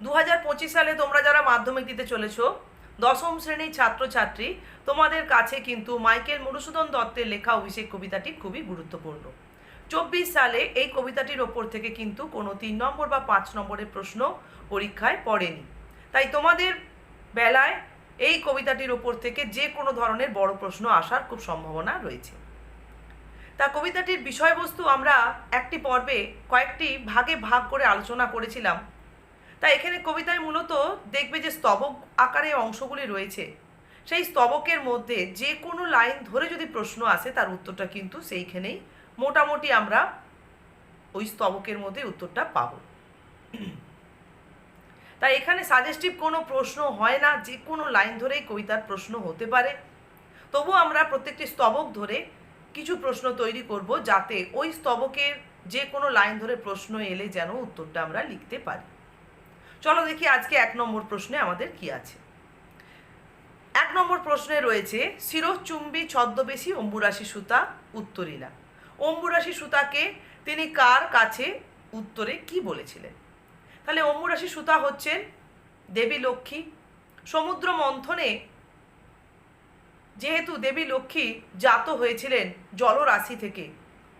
দু হাজার পঁচিশ সালে তোমরা যারা মাধ্যমিক দিতে চলেছ, দশম শ্রেণির ছাত্রছাত্রী, তোমাদের কাছে কিন্তু মাইকেল মধুসূদন দত্তের লেখা অভিষেক কবিতাটি খুবই গুরুত্বপূর্ণ। চব্বিশ সালে এই কবিতাটির ওপর থেকে কিন্তু কোনো তিন নম্বর বা পাঁচ নম্বরের প্রশ্ন পরীক্ষায় পড়েনি। তাই তোমাদের বেলায় এই কবিতাটির ওপর থেকে যে কোনো ধরনের বড় প্রশ্ন আসার খুব সম্ভাবনা রয়েছে। তা কবিতাটির বিষয়বস্তু আমরা একটি পর্বে কয়েকটি ভাগে ভাগ করে আলোচনা করেছিলাম। তা এখানে কবিতায় মূলত দেখবে যে স্তবক আকারে অংশগুলি রয়েছে। সেই স্তবকের মধ্যে যে কোনো লাইন ধরে যদি প্রশ্ন আসে, তার উত্তরটা কিন্তু সেইখানেই মোটামুটি আমরা ওই স্তবকের মধ্যে উত্তরটা পাবো। তাই এখানে সাজেস্টিভ কোনো প্রশ্ন হয় না, যে কোনো লাইন ধরেই কবিতার প্রশ্ন হতে পারে। তবু আমরা প্রত্যেকটি স্তবক ধরে কিছু প্রশ্ন তৈরি করব, যাতে ওই স্তবকের যে কোনো লাইন ধরে প্রশ্ন এলে যেন উত্তরটা আমরা লিখতে পারি। চলো দেখি আজকে এক নম্বর প্রশ্নে আমাদের কি আছে। এক নম্বর প্রশ্নে রয়েছে, শিরোচুম্বী ছদ্মবেশী অম্বুরাশি সুতা উত্তরীলা অম্বুরাশি সুতাকে তিনি কার কাছে উত্তরে কি বলেছিলেন? তাহলে অম্বুরাশি সুতা হচ্ছেন দেবী লক্ষ্মী। সমুদ্র মন্থনে যেহেতু দেবী লক্ষ্মী জাত হয়েছিলেন জলরাশি থেকে,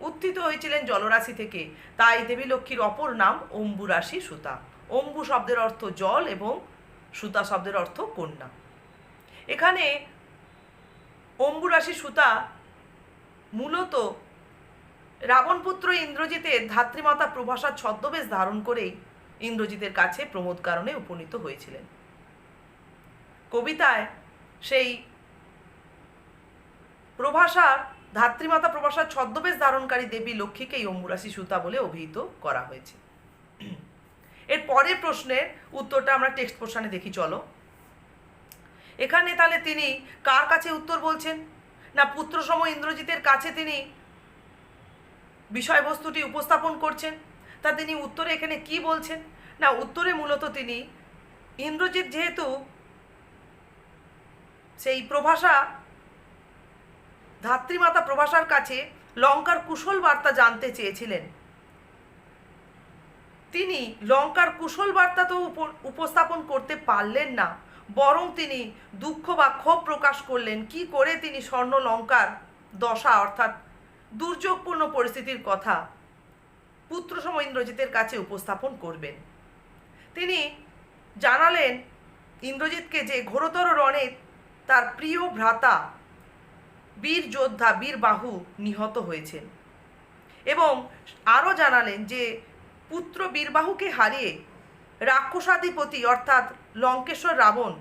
উত্থিত হয়েছিলেন জলরাশি থেকে, তাই দেবী লক্ষ্মীর অপর নাম অম্বুরাশি সুতা। অম্বু শব্দের অর্থ জল এবং সুতা শব্দের অর্থ কন্যা। এখানে অম্বুরাশি সুতা মূলত রাবণপুত্র ইন্দ্রজিতের ধাত্রীমাতা প্রভাষার ছদ্মবেশ ধারণ করেই ইন্দ্রজিতের কাছে প্রমোদ কারণে উপনীত হয়েছিলেন। কবিতায় সেই প্রভাষার, ধাত্রীমাতা প্রভাষার ছদ্মবেশ ধারণকারী দেবী লক্ষ্মীকেই অম্বুরাশি সুতা বলে অভিহিত করা হয়েছে। এর পরের প্রশ্নের উত্তরটা আমরা টেক্সট পোর্শনে দেখি, চলো। এখানে তাহলে তিনি কার কাছে উত্তর বলছেন? না, পুত্রসম ইন্দ্রজিতের কাছে তিনি বিষয়বস্তুটি উপস্থাপন করছেন? তা তিনি উত্তরে এখানে কি বলছেন? না, উত্তরে মূলত তিনি ইন্দ্রজিৎ যেহেতু সেই প্রভাষা, ধাত্রীমাতা প্রভাষার কাছে লঙ্কার কুশল বার্তা জানতে চেয়েছিলেন তিনি লঙ্কার কুশল বার্তা তো উপ- উপস্থাপন করতে পারলেন না, বরং তিনি দুঃখ বা ক্ষোভ প্রকাশ করলেন। কি করে তিনি স্বর্ণ লঙ্কার দশা অর্থাৎ দুর্যোগপূর্ণ পরিস্থিতির কথা পুত্রসম ইন্দ্রজিতের কাছে উপস্থাপন করবেন? তিনি জানালেন, ইন্দ্রজিৎকে যে ঘোরতর রণে তার প্রিয় ভ্রাতা বীর যোদ্ধা বীর বাহু নিহত হয়েছেন। এবং আরও জানালেন যে পুত্র বীরবাহুকে হারিয়ে রাক্ষসাধিপতি অর্থাৎ লঙ্কেশ্বর রাবণ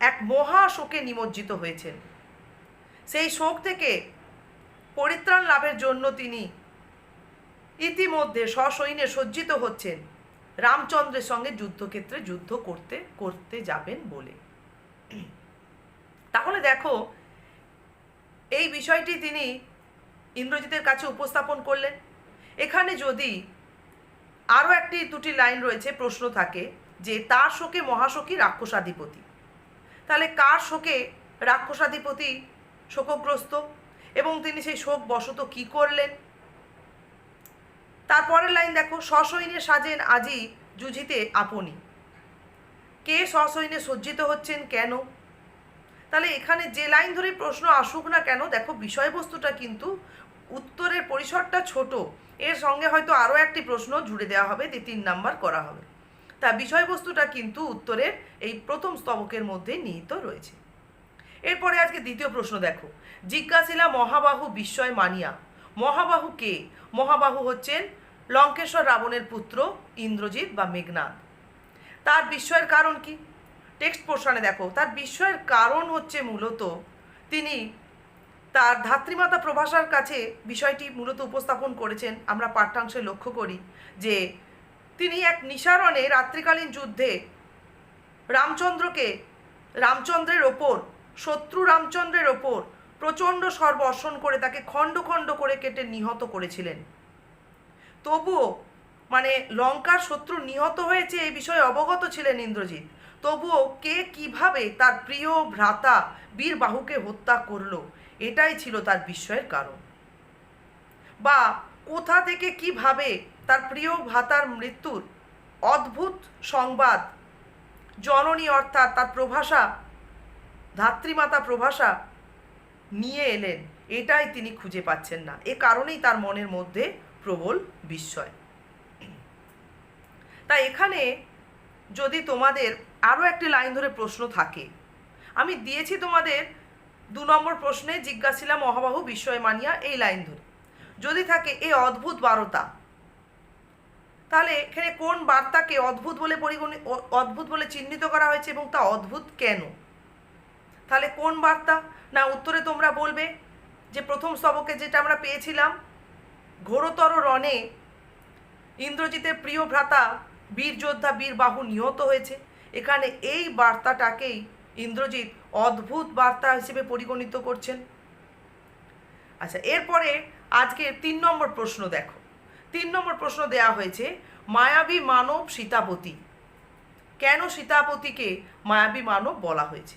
এক মহা শোকে নিমজ্জিত হয়েছেন। সেই শোক থেকে পরিত্রাণ লাভের জন্য তিনি ইতিমধ্যে সসৈন্যে সজ্জিত হচ্ছেন। রামচন্দ্রের সঙ্গে যুদ্ধক্ষেত্রে যুদ্ধ করতে করতে যাবেন বলে। তাহলে দেখো, এই বিষয়টি তিনি ইন্দ্রজিতের কাছে উপস্থাপন করলেন। এখানে যদি আরও একটি দুটি লাইন রয়েছে, প্রশ্ন থাকে যে, তার শোকে মহাশোকী রাক্ষসাধিপতি। তাহলে কার শোকে রাক্ষসাধিপতি শোকগ্রস্ত? এবং তিনি সেই শোক বশত কি করলেন? তারপরের লাইন দেখো, সসৈন্যে সাজেন আজি যুঝিতে আপনি। কে সসৈন্যে সজ্জিত হচ্ছেন কেন? তাহলে এখানে যে লাইন ধরে প্রশ্ন আসুক না কেন, দেখো বিষয়বস্তুটা কিন্তু উত্তরের পরিসরটা ছোট। এর সঙ্গে হয়তো আরও একটি প্রশ্ন জুড়ে দেওয়া হবে, যে তিন নাম্বার করা হবে। তা বিষয়বস্তুটা কিন্তু উত্তরের এই প্রথম স্তবকের মধ্যে নিহিত রয়েছে। এরপরে আজকে দ্বিতীয় প্রশ্ন দেখো। জিজ্ঞাসিলা মহাবাহু বিস্ময় মানিয়া। মহাবাহু কে? মহাবাহু হচ্ছেন লঙ্কেশ্বর রাবণের পুত্র ইন্দ্রজিৎ বা মেঘনাদ। তার বিস্ময়ের কারণ কি? টেক্সট পোর্শনে দেখো। তার বিস্ময়ের কারণ হচ্ছে মূলত তিনি তার ধাত্রীমাতা প্রভাষার কাছে বিষয়টি মূলত উপস্থাপন করেছেন, আমরা পাঠ্যাংশে লক্ষ্য করি, যে তিনি এক নিসারণে রাত্রিকালীন যুদ্ধে রামচন্দ্রকে, রামচন্দ্রের ওপর, শত্রু রামচন্দ্রের ওপর প্রচণ্ড সর্বর্ষণ করে তাকে খণ্ড খণ্ড করে কেটে নিহত করেছিলেন। তবুও মানে লঙ্কার শত্রু নিহত হয়েছে এই বিষয়ে অবগত ছিলেন ইন্দ্রজিৎ। তবুও কে কীভাবে তার প্রিয় ভ্রাতা বীর বাহুকে হত্যা করল এটাই ছিল তার বিস্ময়ের কারণ। বা কোথা থেকে কীভাবে তার প্রিয় ভাতার মৃত্যুর অদ্ভুত সংবাদ, জননী অর্থাৎ তার প্রভাষা, ধাত্রীমাতা প্রভাষা নিয়ে এলেন, এটাই তিনি খুঁজে পাচ্ছেন না। এ কারণেই তার মনের মধ্যে প্রবল বিস্ময়। তাই এখানে যদি তোমাদের আরও একটি লাইন ধরে প্রশ্ন থাকে, আমি দিয়েছি তোমাদের দু নম্বর প্রশ্নে জিজ্ঞাসিলাম মহাবাহু বিস্ময় মানিয়া এই লাইন ধরে। যদি থাকে এই অদ্ভুত বারতা, তাহলে এখানে কোন বার্তাকে অদ্ভুত বলে পরিগণি, অ- অদ্ভুত বলে চিহ্নিত করা হয়েছে এবং তা অদ্ভুত কেন? তাহলে কোন বার্তা? না, উত্তরে তোমরা বলবে যে প্রথম স্তবকে যেটা আমরা পেয়েছিলাম, ঘোরতর রণে ইন্দ্রজিতের প্রিয় ভ্রাতা বীর যোদ্ধা বীর বাহু নিহত হয়েছে। এখানে এই বার্তাটাকেই ইন্দ্রজিৎ অদ্ভুত বার্তা হিসেবে পরিগণিত করছেন। আচ্ছা এরপরে আজকে তিন নম্বর প্রশ্ন দেখো। তিন নম্বর প্রশ্ন দেয়া হয়েছে, মায়াবী মানব সীতাপতি। কেন সীতাপতিকে মায়াবী মানব বলা হয়েছে?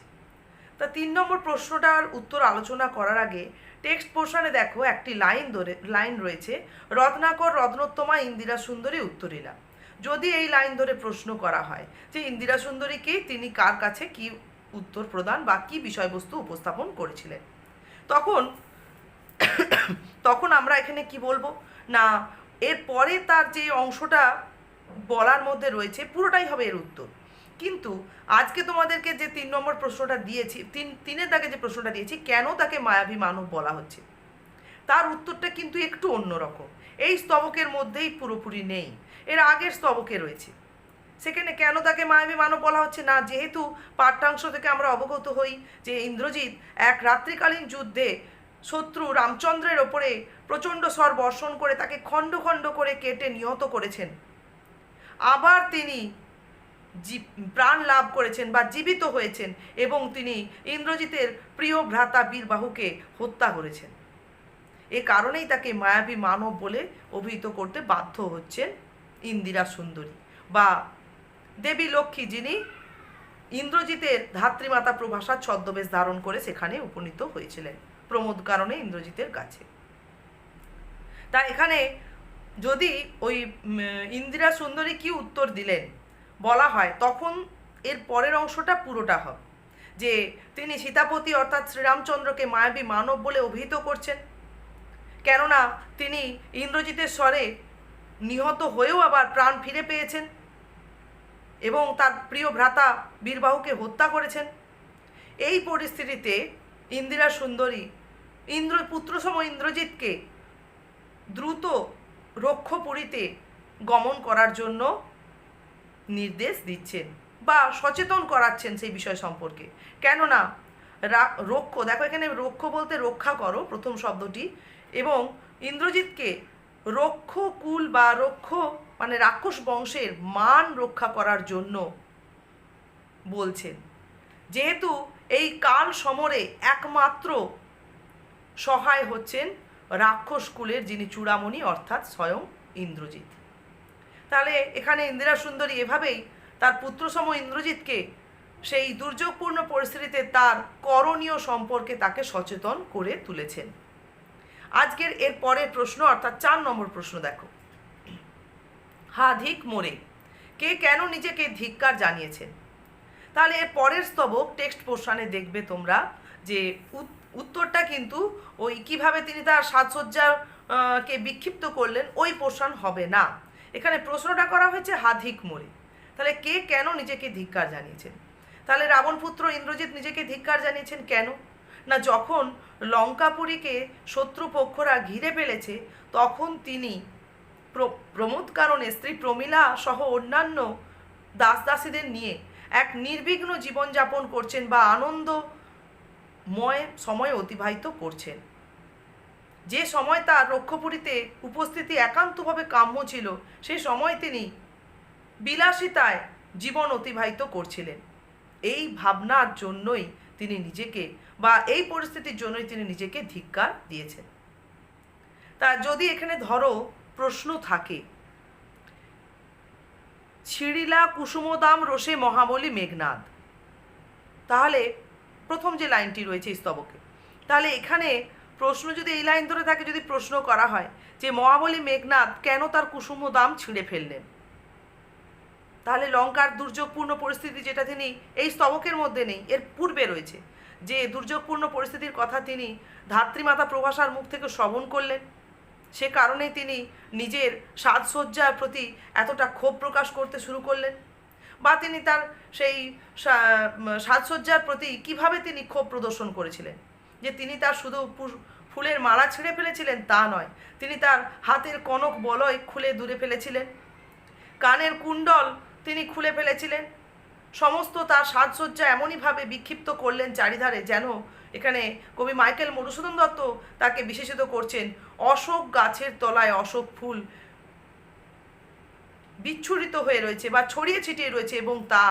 তা তিন নম্বর প্রশ্নটার উত্তর আলোচনা করার আগে টেক্সট পোর্শনে দেখো একটি লাইন ধরে, লাইন রয়েছে, রত্নাকর রত্নোত্তমা ইন্দিরা সুন্দরী উত্তরীলা যদি এই লাইন ধরে প্রশ্ন করা হয় যে ইন্দিরা সুন্দরীকে তিনি কার কাছে কি উত্তর প্রদান বা কি বিষয়বস্তু উপস্থাপন করেছিলেন। তখন তখন আমরা এখানে কি বলব? না, এর পরে তার যে অংশটা বলার মধ্যে রয়েছে, পুরোটাই হবে এর উত্তর। কিন্তু আজকে তোমাদেরকে যে তিন নম্বর প্রশ্নটা দিয়েছি, তিন, তিনের দাগে যে প্রশ্নটা দিয়েছি, কেন তাকে মায়াবী মানব বলা হচ্ছে? তার উত্তরটা কিন্তু একটু অন্যরকম। এই স্তবকের মধ্যেই পুরোপুরি নেই। এর আগের স্তবকে রয়েছে। সেখানে কেন তাকে মায়াবী মানব বলা হচ্ছে না? যেহেতু পাঠ্যাংশ থেকে আমরা অবগত হই যে ইন্দ্রজিৎ এক রাত্রিকালীন যুদ্ধে শত্রু রামচন্দ্রের ওপরে প্রচণ্ড স্বর বর্ষণ করে তাকে খণ্ড খণ্ড করে কেটে নিহত করেছেন। আবার তিনি প্রাণ লাভ করেছেন বা জীবিত হয়েছেন এবং তিনি ইন্দ্রজিতের প্রিয় ভ্রাতা বীরবাহুকে হত্যা করেছেন। এ কারণেই তাকে মায়াবী মানব বলে অভিহিত করতে বাধ্য হচ্ছেন ইন্দিরা সুন্দরী বা দেবী লক্ষ্মী যিনি ইন্দ্রজিতের ধাত্রীমাতা প্রভাষার ছদ্মবেশ ধারণ করে সেখানে উপনীত হয়েছিলেন, প্রমোদ কারণে ইন্দ্রজিতের কাছে। তা এখানে যদি ওই ইন্দিরা সুন্দরী কি উত্তর দিলেন? বলা হয় তখন এর পরের অংশটা পুরোটা হবে, যে তিনি সীতাপতি অর্থাৎ শ্রীরামচন্দ্রকে মায়াবী মানব বলে অভিহিত করছেন। কেননা তিনি ইন্দ্রজিতের স্বরে নিহত হয়েও আবার প্রাণ ফিরে পেয়েছেন। এবং তার প্রিয় ভ্রাতা বীরবাহুকে হত্যা করেছেন। এই পরিস্থিতিতে ইন্দিরা সুন্দরী ইন্দ্র, পুত্রসম ইন্দ্রজিৎকে দ্রুত রক্ষপুরীতে গমন করার জন্য নির্দেশ দিচ্ছেন বা সচেতন করাচ্ছেন সেই বিষয় সম্পর্কে। কেননা রক্ষ, দেখো এখানে রক্ষ বলতে রক্ষা করো প্রথম শব্দটি এবং ইন্দ্রজিৎকে রক্ষ কুল বা রক্ষ মানে রাক্ষস বংশের মান রক্ষা করার জন্য বলছেন। যেহেতু এই কাল সমরে একমাত্র সহায় হচ্ছেন রাক্ষস কুলের, যিনি চূড়ামণি অর্থাৎ স্বয়ং ইন্দ্রজিৎ। তাহলে এখানে ইন্দিরা সুন্দরী এভাবেই তার পুত্রসম ইন্দ্রজিৎকে সেই দুর্যোগপূর্ণ পরিস্থিতিতে তার করণীয় সম্পর্কে তাকে সচেতন করে তুলেছেন। আজকের এর পরের প্রশ্ন, অর্থাৎ চার নম্বর প্রশ্ন দেখো। হা ধিক মোরে। কে কেন নিজেকে ধিক্কার জানিয়েছেন? তাহলে এর পরের স্তবক টেক্সট পোর্শনে দেখবে তোমরা যে উত- উত্তরটা কিন্তু ওই কীভাবে তিনি তার সাজসজ্জা কে বিক্ষিপ্ত করলেন ওই পোর্শন হবে না। এখানে প্রশ্নটা করা হয়েছে হাধিক মোড়ে তাহলে কে কেন নিজেকে ধিক্কার জানিয়েছেন? তাহলে রাবণপুত্র ইন্দ্রজিৎ নিজেকে ধিক্কার জানিয়েছেন কেন? না যখন লঙ্কাপুরীকে শত্রুপক্ষরা ঘিরে ফেলেছে, তখন তিনি প্রমোদ কারণে স্ত্রী প্রমীলা সহ অন্যান্য দাস দাসীদের নিয়ে এক নির্বিঘ্ন জীবনযাপন করছেন বা আনন্দময় সময় অতিবাহিত করছেন। যে সময় তার রক্ষপুরীতে উপস্থিতি একান্তভাবে কাম্য ছিল সেই সময় তিনি বিলাসিতায় জীবন অতিবাহিত করছিলেন। এই ভাবনার জন্যই তিনি নিজেকে বা এই পরিস্থিতির জন্যই তিনি নিজেকে ধিক্কার দিয়েছেন। তা যদি এখানে ধরো প্রশ্ন থাকে। ছিড়িলা কুসুমদাম রোষে মহাবলী মেঘনাদ। তাহলে প্রথম যে লাইনটি রয়েছে স্তবকে, তাহলে এখানে প্রশ্ন যদি এই লাইন ধরে থাকে, যদি প্রশ্ন করা হয় যে মহাবলী মেঘনাদ কেন তার কুসুম দাম ছিঁড়ে ফেললেন? তাহলে লঙ্কার দুর্যোগপূর্ণ পরিস্থিতি যেটা তিনি এই স্তবকের মধ্যে নেই, এর পূর্বে রয়েছে। যে দুর্যোগপূর্ণ পরিস্থিতির কথা তিনি ধাত্রীমাতা প্রভাসার মুখ থেকে শ্রবণ করলেন সে কারণে তিনি নিজের সাজসজ্জার প্রতি এতটা ক্ষোভ প্রকাশ করতে শুরু করলেন। বা তিনি তার সেই সাজসজ্জার প্রতি কীভাবে তিনি ক্ষোভ প্রদর্শন করেছিলেন? যে তিনি তার শুধু ফুলের মালা ছিঁড়ে ফেলেছিলেন তা নয়, তিনি তার হাতের কনক বলয় খুলে দূরে ফেলেছিলেন। কানের কুণ্ডল তিনি খুলে ফেলেছিলেন। সমস্ত তার সাজসজ্জা এমনইভাবে বিক্ষিপ্ত করলেন চারিধারে যেন এখানে কবি মাইকেল মধুসূদন দত্ত তাকে বিশেষিত করছেন অশোক গাছের তলায় অশোক ফুল বিচ্ছুরিত হয়ে রয়েছে বা ছড়িয়ে ছিটিয়ে রয়েছে এবং তা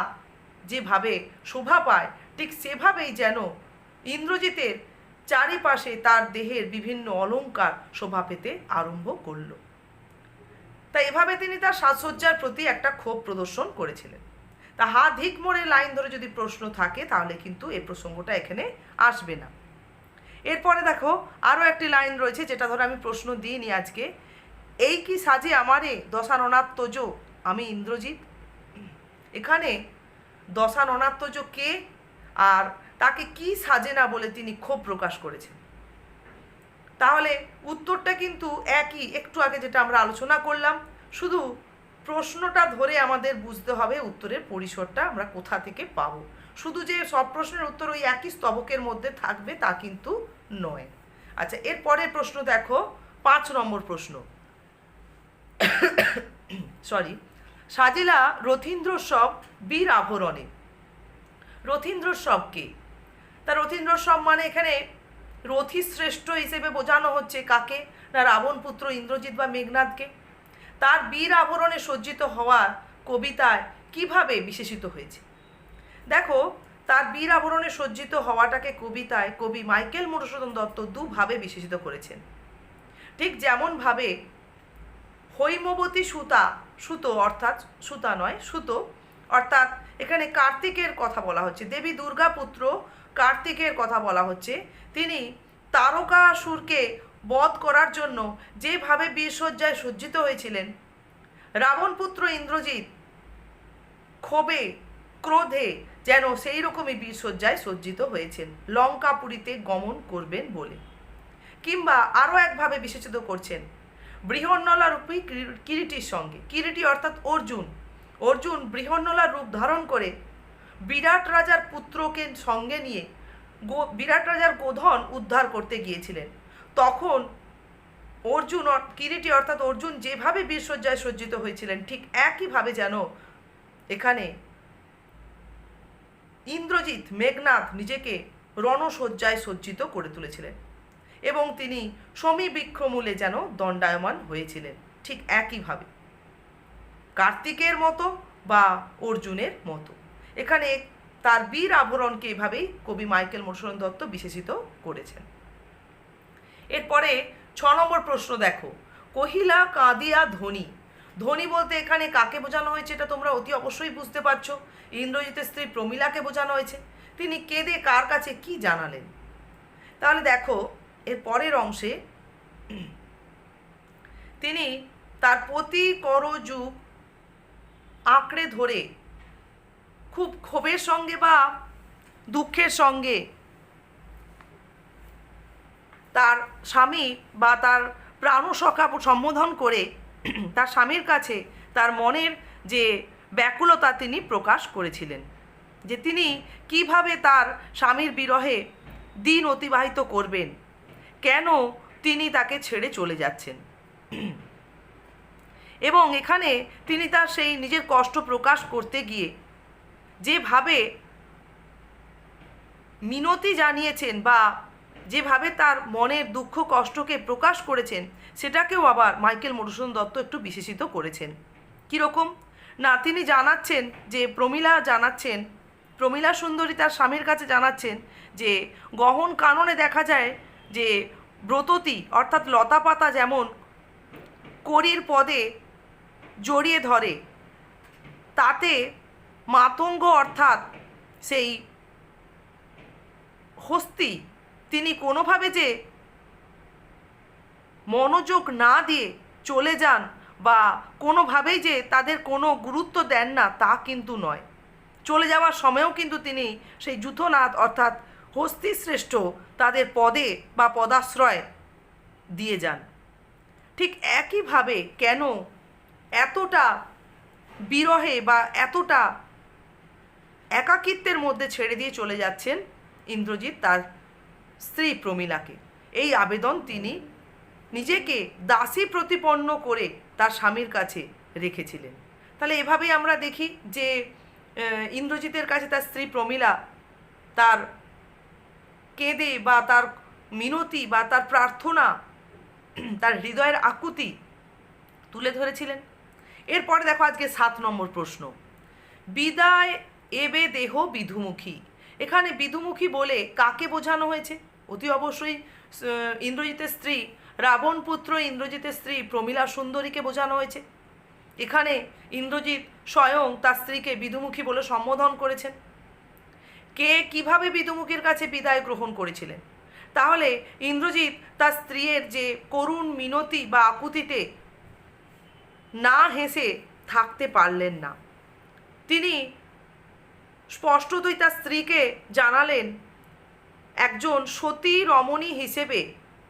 যেভাবে শোভা পায়, ঠিক সেভাবেই যেন ইন্দ্রজিতের চারিপাশে তার দেহের বিভিন্ন অলংকার শোভা পেতে আরম্ভ করল। তাই এভাবে তিনি তার সাজসজ্জার প্রতি একটা ক্ষোভ প্রদর্শন করেছিলেন। তা হা ধিক মোড়ে লাইন ধরে যদি প্রশ্ন থাকে, তাহলে কিন্তু এই প্রসঙ্গটা এখানে আসবে না। এরপরে দেখো, আরও একটি লাইন রয়েছে যেটা ধরে আমি প্রশ্ন দিইনি আজকে। এই কি সাজে আমারে দশাননাত্মজ আমি ইন্দ্রজিৎ। এখানে দশাননাত্মজ কে? আর তাকে কি সাজে না বলে তিনি ক্ষোভ প্রকাশ করেছেন? তাহলে উত্তরটা কিন্তু একই। একটু আগে যেটা আমরা আলোচনা করলাম, শুধু প্রশ্নটা ধরে আমাদের বুঝতে হবে উত্তরের পরিসরটা আমরা কোথা থেকে পাবো। শুধু যে সব প্রশ্নের উত্তর ওই একই স্তবকের মধ্যে থাকবে তা কিন্তু নয়। আচ্ছা এর পরের প্রশ্ন দেখো, পাঁচ নম্বর প্রশ্ন। সরি সাজিলা রথীন্দ্রোৎসব বীর আভরণে। রথীন্দ্রোৎসব কে? তা রথীন্দ্রোৎসব মানে এখানে রথী শ্রেষ্ঠ হিসেবে বোঝানো হচ্ছে কাকে? না রাবণ পুত্র ইন্দ্রজিৎ বা মেঘনাথকে? তার বীর আবরণে সজ্জিত হওয়া কবিতায় কীভাবে বিশেষিত হয়েছে? দেখো, তার বীর আবরণে সজ্জিত হওয়াটাকে কবিতায় কবি মাইকেল মধুসূদন দত্ত দুভাবে বিশেষিত করেছেন। ঠিক যেমনভাবে হৈমবতী সুতা, সুতো অর্থাৎ সুতা নয়, সুতো, অর্থাৎ এখানে কার্তিকের কথা বলা হচ্ছে, দেবী দুর্গা পুত্র কার্তিকের কথা বলা হচ্ছে। তিনি তারকাসুরকে বধ করার জন্য যেভাবে বীরসজ্জায় সজ্জিত হয়েছিলেন রাবণপুত্র ইন্দ্রজিৎ ক্ষোভে, ক্রোধে যেন সেই রকমই বীরসজ্জায় সজ্জিত হয়েছেন লঙ্কাপুরীতে গমন করবেন বলে। কিংবা আরও একভাবে বিশেষিত করছেন, বৃহন্নলা রূপী কিরি- কিরিটির সঙ্গে। কিরিটি অর্থাৎ অর্জুন। অর্জুন বৃহন্নলা রূপ ধারণ করে বিরাট রাজার পুত্রকে সঙ্গে নিয়ে বিরাট রাজার গোধন উদ্ধার করতে গিয়েছিলেন। তখন অর্জুন অর- কিরিটি অর্থাৎ অর্জুন যেভাবে বীরসজ্জায় সজ্জিত হয়েছিলেন, ঠিক একইভাবে যেন এখানে ইন্দ্রজিৎ মেঘনাথ নিজেকে রণসজ্জায় সজ্জিত করে তুলেছিলেন এবং তিনি সমীবৃক্ষমূলে যেন দণ্ডায়মান হয়েছিলেন, ঠিক একইভাবে। কার্তিকের মতো বা অর্জুনের মতো। এখানে তার বীর আভরণকে এভাবেই কবি মাইকেল মধুসূদন দত্ত বিশেষিত করেছেন। এরপরে ছ নম্বর প্রশ্ন দেখো। কহিলা, কাঁদিয়া ধনী। ধনী বলতে এখানে কাকে বোঝানো হয়েছে এটা তোমরা অতি অবশ্যই বুঝতে পারছ। ইন্দ্রজিতের স্ত্রী প্রমীলাকে বোঝানো হয়েছে। তিনি কেঁদে কার কাছে কি জানালেন? তাহলে দেখো, এর পরের অংশে তিনি তার প্রতি করযুগ আঁকড়ে ধরে খুব ক্ষোভের সঙ্গে বা দুঃখের সঙ্গে তার স্বামী বা তার প্রাণসখা সম্বোধন করে তার স্বামীর কাছে তার মনের যে ব্যাকুলতা তিনি প্রকাশ করেছিলেন। যে তিনি কীভাবে তার স্বামীর বিরহে দিন অতিবাহিত করবেন, কেন তিনি তাকে ছেড়ে চলে যাচ্ছেন। এবং এখানে তিনি তার সেই নিজের কষ্ট প্রকাশ করতে গিয়ে যেভাবে মিনতি জানিয়েছেন বা যেভাবে তার মনের দুঃখ, কষ্টকে প্রকাশ করেছেন, সেটাকেও আবার মাইকেল মধুসূদন দত্ত একটু বিশেষিত করেছেন। কীরকম? না তিনি জানাচ্ছেন যে, প্রমীলা জানাচ্ছেন, প্রমীলা সুন্দরী তার স্বামীর কাছে জানাচ্ছেন যে, গহন কাননে দেখা যায় যে, ব্রততী অর্থাৎ লতাপাতা যেমন করির পদে জড়িয়ে ধরে, তাতে মাতঙ্গ অর্থাৎ সেই হস্তি তিনি কোনোভাবে যে মনোযোগ না দিয়ে চলে যান বা কোনোভাবেই যে তাদের কোনো গুরুত্ব দেন না, তা কিন্তু নয়। চলে যাওয়ার সময়ও কিন্তু তিনি সেই যুথনাথ অর্থাৎ হস্তিশ্রেষ্ঠ তাদের পদে বা পদাশ্রয় দিয়ে যান। ঠিক একইভাবে কেন এতটা বিরহে বা এতটা একাকিত্বের মধ্যে ছেড়ে দিয়ে চলে যাচ্ছেন ইন্দ্রজিৎ তার স্ত্রী প্রমীলাকে। এই আবেদন তিনি নিজেকে দাসী প্রতিপন্ন করে তার স্বামীর কাছে রেখেছিলেন। তাহলে এভাবেই আমরা দেখি যে ইন্দ্রজিতের কাছে তার স্ত্রী প্রমীলা তার কেঁদে বা তার মিনতি বা তার প্রার্থনা, তার হৃদয়ের আকুতি তুলে ধরেছিলেন। এরপরে দেখো আজকে সাত নম্বর প্রশ্ন। বিদায় এবে দেহ বিধুমুখী। এখানে বিধুমুখী বলে কাকে বোঝানো হয়েছে? অতি অবশ্যই ইন্দ্রজিতের স্ত্রী, রাবণ পুত্র ইন্দ্রজিতের স্ত্রী প্রমীলা সুন্দরীকে বোঝানো হয়েছে। এখানে ইন্দ্রজিৎ স্বয়ং তার স্ত্রীকে বিধুমুখী বলে সম্বোধন করেছেন। কে কীভাবে বিধুমুখীর কাছে বিদায় গ্রহণ করেছিলেন? তাহলে ইন্দ্রজিৎ তার স্ত্রীর যে করুণ মিনতি বা আকুতিতে না হেসে থাকতে পারলেন না। তিনি স্পষ্টতই তার স্ত্রীকে জানালেন একজন সতী রমণী হিসেবে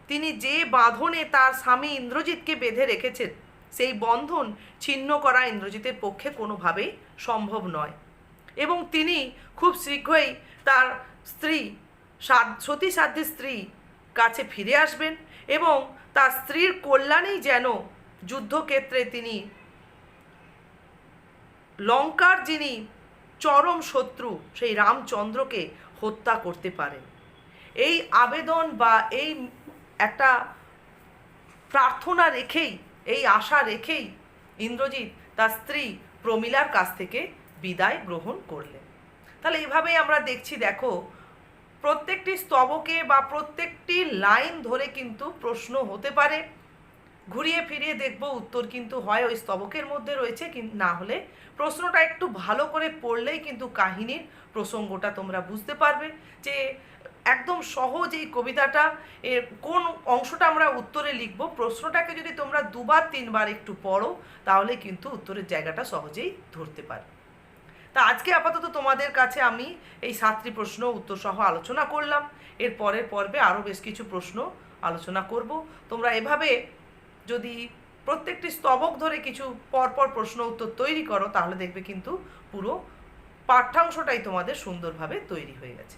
তিনি যে বাঁধনে তার স্বামী ইন্দ্রজিৎকে বেঁধে রেখেছেন, সেই বন্ধন ছিন্ন করা ইন্দ্রজিতের পক্ষে কোনোভাবেই সম্ভব নয়। এবং তিনি খুব শীঘ্রই তার স্ত্রী সতী সাধ্যের স্ত্রী কাছে ফিরে আসবেন এবং তার স্ত্রীর কল্যাণেই যেন যুদ্ধক্ষেত্রে তিনি লঙ্কার যিনি চরম শত্রু, সেই রামচন্দ্রকে হত্যা করতে পারেন। এই আবেদন বা এই একটা প্রার্থনা রেখেই, এই আশা রেখেই ইন্দ্রজিৎ তার স্ত্রী প্রমিলার কাছ থেকে বিদায় গ্রহণ করলেন। তাহলে এভাবেই আমরা দেখছি, দেখো, প্রত্যেকটি স্তবকে বা প্রত্যেকটি লাইন ধরে কিন্তু প্রশ্ন হতে পারে। ঘুরিয়ে ফিরিয়ে দেখব, উত্তর কিন্তু হয় ওই স্তবকের মধ্যে রয়েছে না হলে প্রশ্নটা একটু ভালো করে পড়লেই কিন্তু কাহিনীর প্রসঙ্গটা তোমরা বুঝতে পারবে যে একদম সহজ এই কবিতাটা, এর কোন অংশটা আমরা উত্তরে লিখব, প্রশ্নটাকে যদি তোমরা দুবার, তিনবার একটু পড়ো, তাহলে কিন্তু উত্তরের জায়গাটা সহজেই ধরতে পারবে। তা আজকে আপাতত তোমাদের কাছে আমি এই সাতটি প্রশ্ন উত্তর সহ আলোচনা করলাম, এর পরের পর্বে আরও বেশ কিছু প্রশ্ন আলোচনা করব, তোমরা এভাবে যদি প্রত্যেকটি স্তবক ধরে কিছু পরপর প্রশ্ন উত্তর তৈরি করো, তাহলে দেখবে কিন্তু পুরো পাঠ্যাংশটাই তোমাদের সুন্দরভাবে তৈরি হয়ে গেছে।